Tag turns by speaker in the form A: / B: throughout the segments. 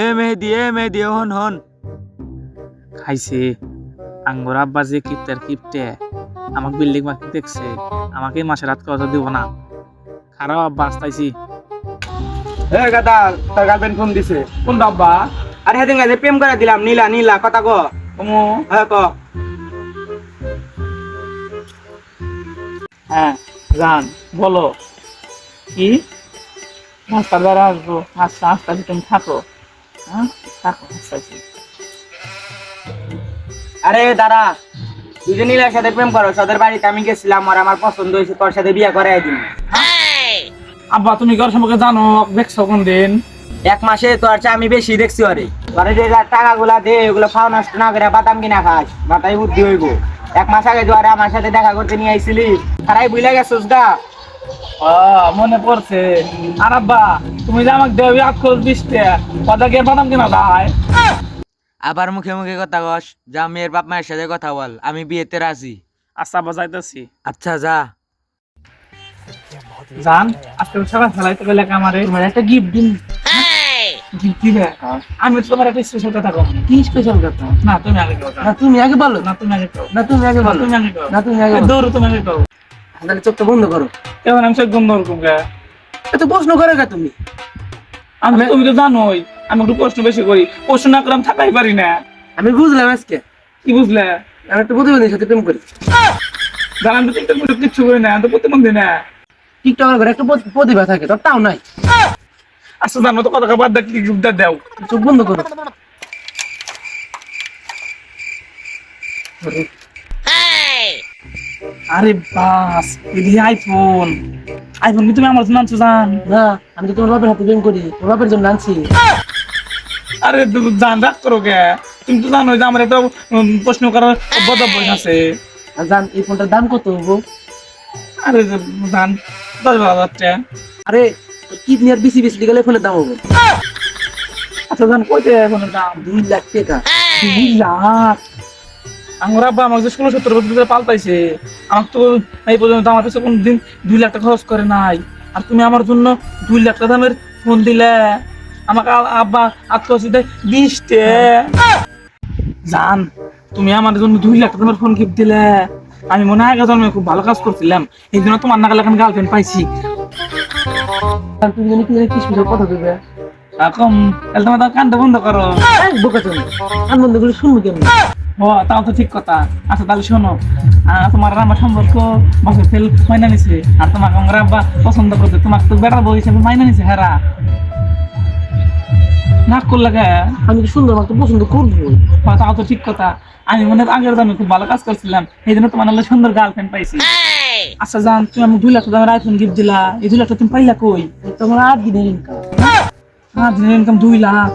A: এ মেহেদি এ মেহেদি হন হন। খাইছে। আঙ্গুর আব্বা যে কিপটে আমাকে বিল্ডিং মাকে দেখছে। আমাকে মাসে রাত কথা দিব না। খারাপ আব্বা আসতাইছি।
B: এ গাদা তোর গার্লফ্রেন্ড ফোন দিছে।
A: কোন আব্বা?
B: আরে হেদিন গাছে প্রেম করে দিলাম নীলা নীলা কথা কো।
A: কমো
B: হ্যাঁ ক।
A: হ্যাঁ জান বলো। কি? রাস্তার দ্বারা আসব আস্তে আস্তে তুমি থাকো হ্যাঁ থাকো আসতেছি
B: আরে দাঁড়া তুই যে নীলার সাথে প্রেম করো ওদের বাড়িতে আমি গেছিলাম আর আমার পছন্দ হয়েছে তোর সাথে বিয়ে করাই দিন।
A: আব্বা তুমি ঘর সম্পর্কে জানো? দেখছ কোন দিন?
B: এক মাসে তোর চেয়ে আমি বেশি দেখছি আরে ঘরে যে টাকা গুলা দে ওগুলো খাওয়া নষ্ট না করে বাদাম কিনা খাস মাথায় বুদ্ধি হইব। এক মাস আগে তো আরে আমার সাথে দেখা করতে নিয়ে আইছিলি। তারাই বুঝলে গেছিস গা।
A: মনে পড়ছে। আর আব্বা তুমি যে আমাকে দেবে আট খোঁজ দিస్తే কথা গিয়ে বাদাম কিনা ভাই
C: আবার মুখে মুখে কথা কস যা মেয়ের বাপ মায়ের সাথে কথা বল আমি বিয়েতে রাজি।
A: আচ্ছা আব্বা যাইতেছি
C: আচ্ছা যা।
A: জান আজকে সকাল ফেলাইতে গেলে আমারে
B: তোমার একটা গিফট দিন।
A: গিফট দিবে? আমি তোমার একটা স্পেশাল কথা কম।
B: কি স্পেশাল কথা?
A: না তুমি আগে কও
B: না তুমি আগে বলো।
A: না তুমি আগে
B: না তুমি আগে বলো।
A: তুমি আগে কও
B: না তুমি আগে
A: দৌড় তুমি আগে কও
B: তাহলে চোখটা বন্ধ করো।
A: এখন আমি সে গন্ধ রকম
B: এত প্রশ্ন করে গা তুমি?
A: আমি তুমি তো জানোই আমি একটু প্রশ্ন বেশি করি। প্রশ্ন না করে আমি থাকাই পারি না।
B: আমি বুঝলাম আজকে।
A: কি বুঝলে?
B: আমি একটা প্রতিবন্ধীর সাথে প্রেম করি।
A: জান তো টিকটক মিটক কিচ্ছু করি না তো প্রতিবন্ধী না।
B: টিকটকের ঘরে একটা প্রতি- প্রতিভা থাকে তোর তাও নাই।
A: আচ্ছা জানো তো কথা বাদ দেখ কি গিফট দেও।
B: চোখ বন্ধ করো।
A: আরে বাস এদি আইফোন আইফোন কি তুমি আমার জন্য আনছো জান?
B: না আমি তো তোমার বাপের হাতে প্রেম করি তোমার বাপের জন্য আনছি।
A: আরে জান রাগ করো কে? তুমি তো জানো যে আমার একটা প্রশ্ন করার বদ অভ্যাস আছে
B: জান এই ফোনটার দাম কত হব
A: আরে জান দশ বারো হাজার টাকা।
B: আরে কিডনি আর বিসি বিসি গেলে ফোনের দাম হবে।
A: আচ্ছা জান কইতে এখনের দাম?
B: দুই লাখ টাকা।
A: দুই লাখ? আমার আব্বা আমাকে যে ষোলো সত্তর বছর ধরে পাল্টাইছে আমাকে তো এই পর্যন্ত আমার কাছে কোনদিন দুই লাখ টাকা খরচ করে নাই। আর তুমি আমার জন্য দুই লাখ টাকা দামের ফোন দিলে। আমাকে আব্বা আত্মহত্যা দেয় বিশটে। জান, তুমি আমার জন্য দুই লাখ টাকা দামের ফোন গিফট দিলে। আমি মনে হয় জন্মে খুব ভালো কাজ করছিলাম। এই জন্য তোমার নাগাল এখন গার্লফ্রেন্ড পাইছি।
B: তুমি কি জানি কি কথা দেবে
A: এখন তাহলে তোমার কানটা বন্ধ করো।
B: বোকা চন্দ্র কান বন্ধ করে শুনব কেমন?
A: ও তাও তো ঠিক কথা। আচ্ছা তাহলে শোনো তোমার আর আমার সম্পর্ক বছর ফেল মাইনা নিছে। আর তোমাকে আমার আব্বা পছন্দ করছে তোমাকে তো বেটার বউ হিসেবে মাইনা নিছে হেরা। না করলে
B: আমি তো সুন্দর মাকে পছন্দ করব।
A: তাও তো ঠিক কথা। আমি মনে আগের দামে খুব ভালো কাজ করছিলাম এই জন্য তোমার নাহলে সুন্দর গার্লফ্রেন্ড পাইছি। আচ্ছা জান তুমি আমি দুই লাখ টাকা দামের আইফোন গিফট দিলা। এই দুই লাখ টাকা তুমি পাইলা কই?
B: তোমার আট দিনের ইনকাম
A: হ্যাঁ দিনের ইনকাম দুই লাখ।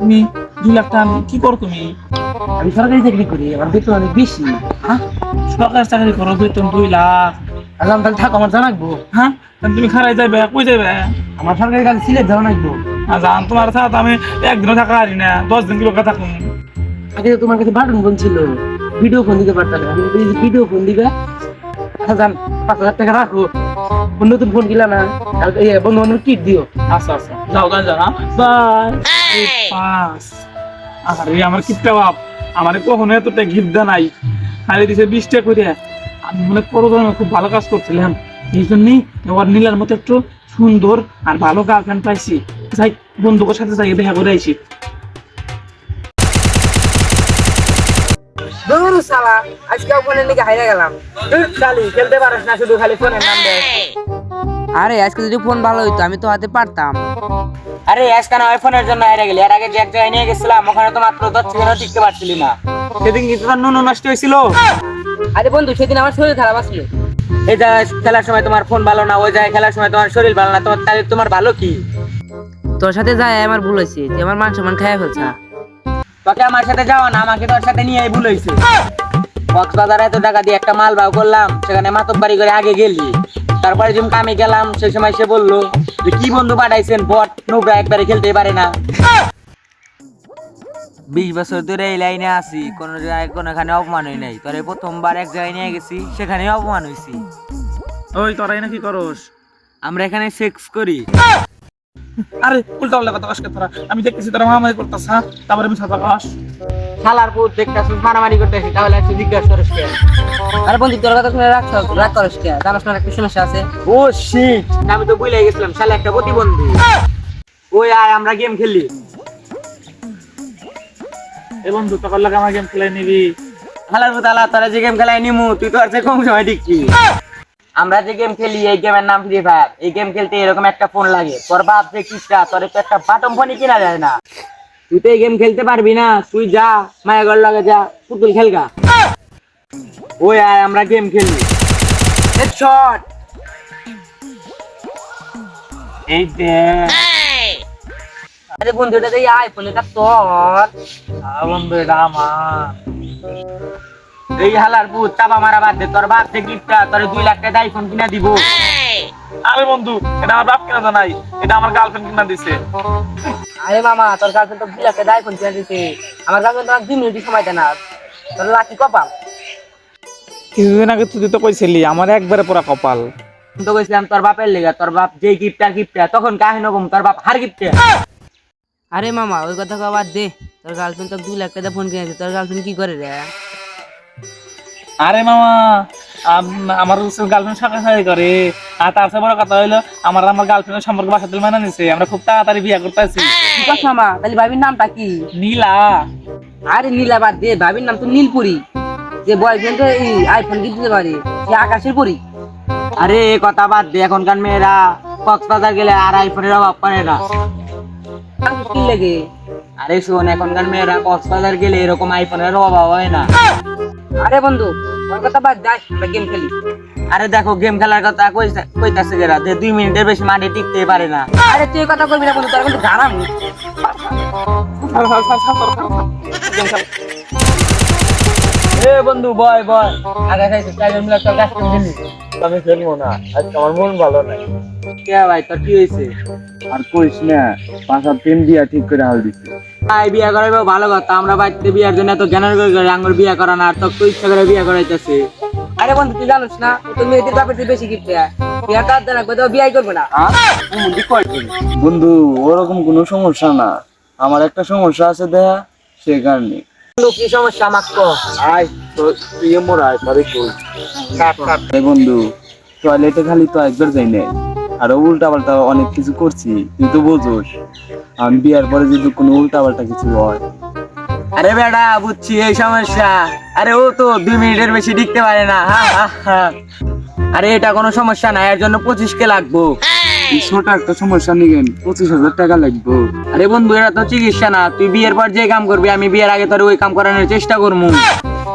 A: তুমি দুই লাখ টাকা কি করো তুমি?
B: আমি সরকারি চাকরি করি আমার বেতন অনেক বেশি।
A: হ্যাঁ? সরকারি চাকরি করো বেতন দুই লাখ।
B: আর আমি তাহলে থাকো আমার জানাকবো
A: হ্যাঁ? তুমি খারাই যাবে কই যাবে
B: আমার সরকারি কাজে সিলেট
A: আর জান তোমার সাথে আমি একদিনও থাকা পারি না দশ দিন কিলো থাকুন?
B: আগে তো তোমার কাছে বাটন ফোন ছিল ভিডিও ফোন দিতে পারতাম না। ভিডিও ফোন দিবে আচ্ছা জান পাঁচ হাজার টাকা রাখো। নতুন ফোন কিলা না কালকে এই বন্ধু বান্ধব কিট দিও।
A: আচ্ছা আচ্ছা যাও যাও যাও বাই। পাস আরে আমার কিপটা বাপ। আমার কখনো এতটা গিফট নাই। খালি দিছে বিশটা করে। আমি মনে করো খুব ভালো কাজ করছিলাম। এই জন্যই ওর নীলার মতো একটু সুন্দর আর ভালো গার্লফ্রেন্ড পাইছি। যাই বন্ধুকের সাথে যাই দেখা করে আইছি।
B: দৌড় সালা আজকে ফোনের দিকে হাইরে গেলাম। চালি খেলতে পারিস না শুধু খালি ফোনের নাম দেয়।
C: আরে আজকে যদি ফোন ভালো হইতো আমি তো হাতে পারতাম।
B: আরে আজকে না ফোনের জন্য হাইরে গেলি। এর আগে যে এক জায়গায় নিয়ে গেছিলাম ওখানে তো মাত্র দশ সেকেন্ডও টিকতে পারছিলি না। সেদিন কিন্তু তোর নুনু নষ্ট হয়েছিল।
C: আরে বন্ধু সেদিন আমার শরীর খারাপ আসলো
B: এই জায়গায় খেলার সময় তোমার ফোন ভালো না ওই জায়গায় খেলার সময় তোমার শরীর ভালো না তোমার তাহলে তোমার ভালো কি?
C: তোর সাথে যাই আমার ভুল হয়েছে। তুই আমার মান সম্মান খাইয়া ফেলছা।
B: তোকে আমার সাথে যাওয়া না আমাকে তোর সাথে নিয়ে ভুল হয়েছে। কক্সবাজারে এত টাকা দিয়ে একটা মাল বাউ করলাম সেখানে মাতব বাড়ি করে আগে গেলি। তারপরে যেমন আমি গেলাম সেই সময় সে বলল যে কি বন্ধু পাঠাইছেন? বট নোবরা একবারে খেলতে পারে না।
C: বিশ বছর ধরে এই লাইনে আছি কোনো জায়গায় কোনোখানে অপমান হই নাই। তোর প্রথমবার এক জায়গায় নিয়ে গেছি সেখানে অপমান হয়েছি
A: ওই তোরাই নাকি করস?
C: আমরা এখানে সেক্স করি।
A: আরে উল্টা উল্টা কথা কাজ তোরা? আমি দেখতেছি তোরা মারামারি করতেছ হ্যাঁ? তারপরে আমি সাদা কাশ
B: শালার পুত দেখতেছিস মারামারি করতেছি তাহলে একটু জিজ্ঞাসা করিস কে?
D: আরে বন্ধু তোর কথা শুনে রাখ রাগ করিস কে? জানাস না একটা সমস্যা আছে।
B: ও শিট আমি তো ভুলে গেছিলাম শালা একটা প্রতিবন্ধী। ওই আয় আমরা গেম খেলি।
A: এ বন্ধু তখন লাগে আমার গেম খেলে নিবি।
B: হালার পুত হালা তোরা যে গেম খেলায় নিমু তুই তো আর কম সময় দেখছি আমরা যে গেম খেলি এই গেমের নাম ফ্রি ফায়ার এই গেম খেলতে এরকম একটা ফোন লাগে। তোর বাপ যে কিসটা তোর তো একটা বাটম ফোনই কিনা যায় না। তুই তো এই গেম খেলতে পারবি না। তুই যা মায়াগর লগে যা পুতুল খেলগা। ওই আয় আমরা গেম খেলি হেডশট এই দেখ।
D: আরে বন্ধু এটা এই আইফোন এটা তোর।
A: আ বন্ধু এটা আমার।
B: এই হালার পুত চাপা মারা বাদ দে। তোর বাপ যে গিফটটা তোর দুই লাখ টাকা আইফোন কিনা দিব।
A: আরে বন্ধু এটা আমার বাপ কিনা জানাই। এটা আমার গার্লফ্রেন্ড কিনা দিছে।
D: আরে মামা তোর গার্লফ্রেন্ড তো লাখ টাকা আইফোন কিনে দিছে। আমার গার্লফ্রেন্ড তো দুই মিনিট সময় দেয় না। তোর লাকি কপাল।
A: কিছুদিন আগে তুই তো কইছিলি আমার একবারে পুরা কপাল।
B: তো কইছিলাম তোর বাপের লেগা তোর বাপ যে গিফটটা গিফটটা তখন কাহিনী কম তোর বাপ হার গিফটে
D: আরে মামা ওই কথা বাদ দে। তোর গার্লফ্রেন্ড তো দুই লাখ টাকা ফোন কিনেছে তোর গার্লফ্রেন্ড কি করে রে?
A: আরে মামা আম- আমার গার্লফ্রেন্ড সাথে সাথে করে আর তার চেয়ে বড় কথা হইল আমার আমার গার্লফ্রেন্ডের সম্পর্ক বাসাতে মানা নিছে। আমরা খুব তাড়াতাড়ি বিয়ে করতেছি
D: কি কথা মামা তাহলে ভাবির নামটা কি?
A: নীলা।
D: আরে নীলা বাদ দে ভাবির নাম তো নীলপুরি। যে বয়ফ্রেন্ড এই আইফোন গিফট দিতে পারে সে আকাশের পরি।
B: আরে এ কথা বাদ দে এখনকার মেয়েরা কক্সবাজার গেলে আর আইফোনের অভাব পড়ে না।
D: কি লাগে?
B: আরে শোন এখনকার মেয়েরা কক্সবাজার গেলে এরকম আইফোনের অভাব হয় না।
D: আরে বন্ধু ওর কথা বাদ দে আমরা গেম খেলি।
B: আরে দেখো গেম খেলার কথা কইতা- কইতাছে যারা যে দুই মিনিটের বেশি মাঠে টিকতে পারে না।
D: আরে তুই কথা কইবি না বন্ধু তোর কিন্তু গারাম
B: এ বন্ধু বয় বয়। আগে তোর খেলি
E: আমি খেলব না আজকে আমার মন ভালো নাই।
B: কে ভাই তোর কি হয়েছে
E: আর কইস না পাঁচা তিন বিয়া ঠিক করে হাল দিছি।
B: ভাই বিয়া করাইবো ভালো কথা। আমরা বাড়িতে বিয়ার জন্য এত জ্ঞানের করে আঙ্গুর বিয়া করা না আর তোর তো ইচ্ছা করে বিয়া করাইতেছে।
D: আরে বন্ধু তুই জানিস না ও তো মেয়েদের বাপের চেয়ে বেশি গিফট দেয়। বিয়া কাজ দেয় না কোথাও বিয়াই করবে না।
E: বন্ধু ওরকম কোনো সমস্যা না। আমার একটা সমস্যা আছে দেয়া সে কারণে।
D: কি সমস্যা আমাক
E: আয় তো তুই মোর আয় পরে কই? আরে বন্ধু টয়লেটে খালি তো একবার যাই নাই। আর উল্টা পাল্টা অনেক কিছু করছি তুই তো বোঝোস। আমি বিয়ার পরে যদি কোনো উল্টা পাল্টা কিছু হয়।
B: আরে বেটা বুঝছি এই সমস্যা। আরে ও তো দুই মিনিটের বেশি টিকতে পারে না। আরে এটা কোনো সমস্যা না এর জন্য পঁচিশ কে লাগবো।
E: ছোট একটা সমস্যা নিবেন পঁচিশ হাজার টাকা লাগবে।
B: আরে বন্ধু এটা তো চিকিৎসা না। তুই বিয়ের পর যে কাম করবি আমি বিয়ের আগে তোর ওই কাম করানোর চেষ্টা করব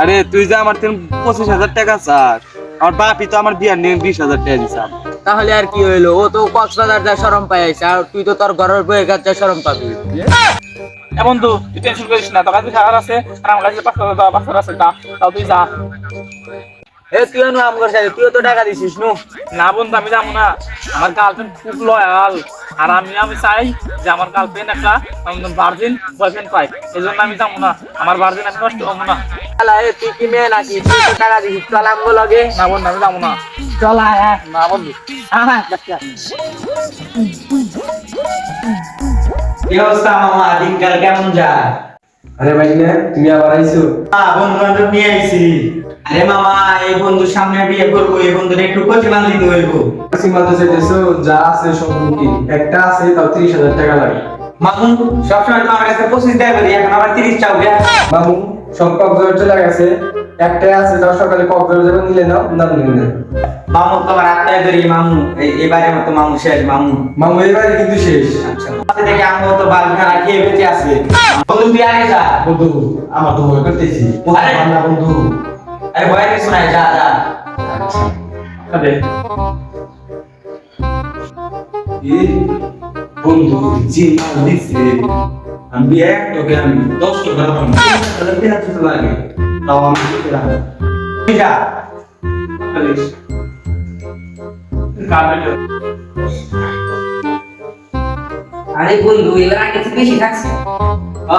E: আরে তুই যে আমার তিন পঁচিশ হাজার টাকা চাস। আমার বাপি তো আমার বিয়ার নিয়ে বিশ হাজার টাকা দিছে
B: তাহলে আর কি হইল? ও তো কক্সবাজার যা সরম পাই আর তুই তো তোর ঘরের বইয়ের কাছে সরম পাবি।
A: তুই টেনশন করিস না তোর কাছে আছে আর আমার কাছে পাঁচশো টাকা পাঁচশো আছে তা তাও তুই যা।
B: এ তুইও নু আম করছিস তুইও তো টাকা দিছিস নু।
A: না বন্ধু আমি যাব না। আমার গার্লফ্রেন্ড খুব লয়াল আর আমি আমি চাই যে আমার গার্লফ্রেন্ড একটা ভার্জিন বয়ফ্রেন্ড পাই এই জন্য আমি যাব না। আমার ভার্জিন আমি নষ্ট হব না।
B: এ তুই কি মেয়ে নাকি? তুই তো টাকা দিছিস চল আমগো লগে।
A: না বন্ধু আমি যাব না।
B: চল আয় আয়।
A: না বন্ধু
B: আয়, কি অবস্থা মামা? দিনকাল কেমন যায়?
F: আরে ভাই না তুমি আবার আইছো?
B: বন্ধু বান্ধব নিয়ে আইছি। আরে মামা এই বন্ধুর সামনে বিয়ে করব এই বন্ধুর একটু মাল দিতে হইবো।
F: যা আছে সব বুকিং একটা আছে তাও তিরিশ হাজার টাকা লাগে।
B: মামু সবসময় তো আমার কাছে পঁচিশ দেয় বলি এখন আবার তিরিশ চাও
F: মামু সব কক্সবাজার চলে গেছে। একটাই আছে তাও সকালে কক্সবাজার যাবে নিলে নাও না নিলে না
B: মামু তোমার আত্মায় ধরি মামু। এবারে মতো মামু শেষ মামু।
F: মামু এবারে কিন্তু শেষ।
B: হাতে দেখে আমি তো বাল খানা খেয়ে বেঁচে আছে। বন্ধু তুই আগে যা।
F: বন্ধু আমার তো ভয় করতেছি।
B: আরে।
F: না বন্ধু।
B: আরে ভয় কিছু নাই যা যা।
E: এ বন্ধু জি দিছে আমি এক তোকে আমি দশ টাকা পাবো তাহলে তিন হাজার লাগে। তাও আমি দিতে রাখব।
B: যা।
D: আরে বন্ধু এবার আগে থেকে বেশি থাকছে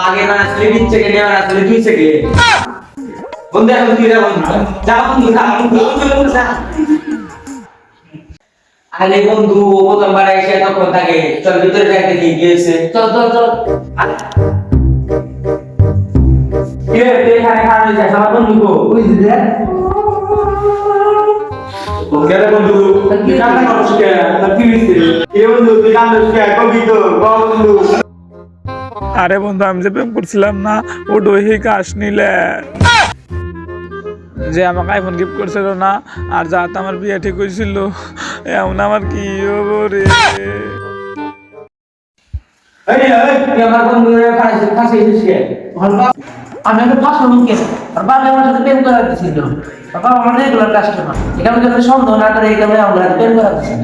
B: আগে না আসলে বিশ থেকে নেওয়ার আসলে দুই থেকে বন্ধু এখন তুই যা বন্ধু যা বন্ধু যা বন্ধু, যা।
D: আরে বন্ধু ও প্রথমবার এসে তখন থাকে চল ভিতরে যাই দেখি গিয়েছে
G: চল চল চল।
D: কি এখানে খারাপ হয়েছে আমার বন্ধু গো
G: ওই যে দেখ।
B: কেন বন্ধু? তুই কান্না করছিস কেন? কি হইছে এ বন্ধু তুই কান্না করছিস কেন? কবি তো বন্ধু।
A: আরে বন্ধু আমি যে প্রেম করছিলাম না ও ডোহি কাশ নিলে। যে আমাকে আইফোন গিফট করছিল না আর যাতে আমার বিয়ে ঠিক হয়েছিল। এমন আমার কি হব রে?
D: ফাঁসি
G: আর বাবা আমার সাথে প্রেম করা দিছিল। বাবা আমার রেগুলার কাস্টমার এখানে যদি সন্দেহ না করে এখানে আমরা প্রেম করা দিছিল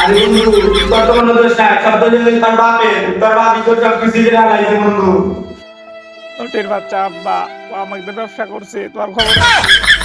B: আরে বন্ধু তোর তো দোষ নাই সব তো তোর বাপে তোর বাপই তোর সব কিছু দিয়ে হালাইছে বন্ধু।
A: ওটের বাচ্চা আব্বা আমাকে ব্যবসা করছে তোমার খবর আছে?